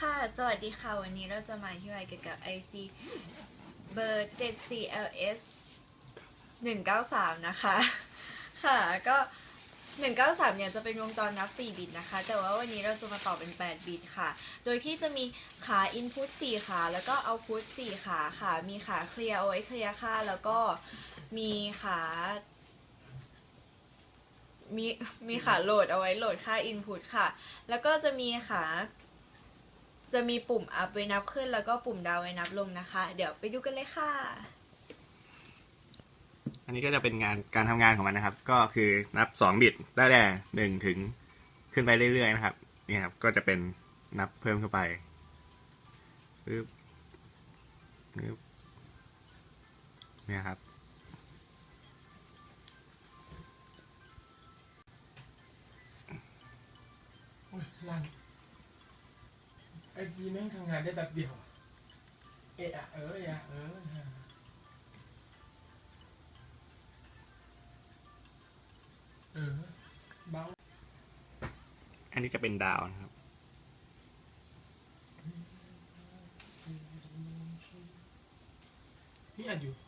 ค่ะ สวัสดีค่ะ วันนี้เราจะมาอธิบายเกี่ยวกับ IC เบอร์ 74LS 193 นะคะ ค่ะ ก็ 193 เนี่ยจะเป็นวงจรนับ 4 บิตนะคะ แต่ว่าวันนี้เราจะมาต่อเป็น 8 บิตค่ะ โดยที่จะมีขา Input 4 ขา แล้วก็ Output 4 ขาค่ะ มีขาเคลียร์เอาไว้เคลียร์ค่า แล้วก็มีขามีมีขาโหลดเอาไว้โหลดค่า Input ค่ะ แล้วก็จะมีขา จะมีปุ่ม up ไว้นับขึ้นแล้วก็ปุ่ม down ไว้นับลงนะคะ เดี๋ยวไปดูกันเลยค่ะ อันนี้ก็จะเป็นงานการทำงานของมันนะครับ ก็คือนับสองบิตได้แต่หนึ่งถึงขึ้นไปเรื่อยๆนะครับนี่ครับก็จะเป็นนับเพิ่มเข้าไปปึ๊บปึ๊บเนี่ยครับโอ้ยลัน ไอซีแม่งทำงานได้แบบเดียวอะเอะอะเออเอะอะเออเออเบาอันนี้จะเป็นดาวนะครับ นี่อัดอยู่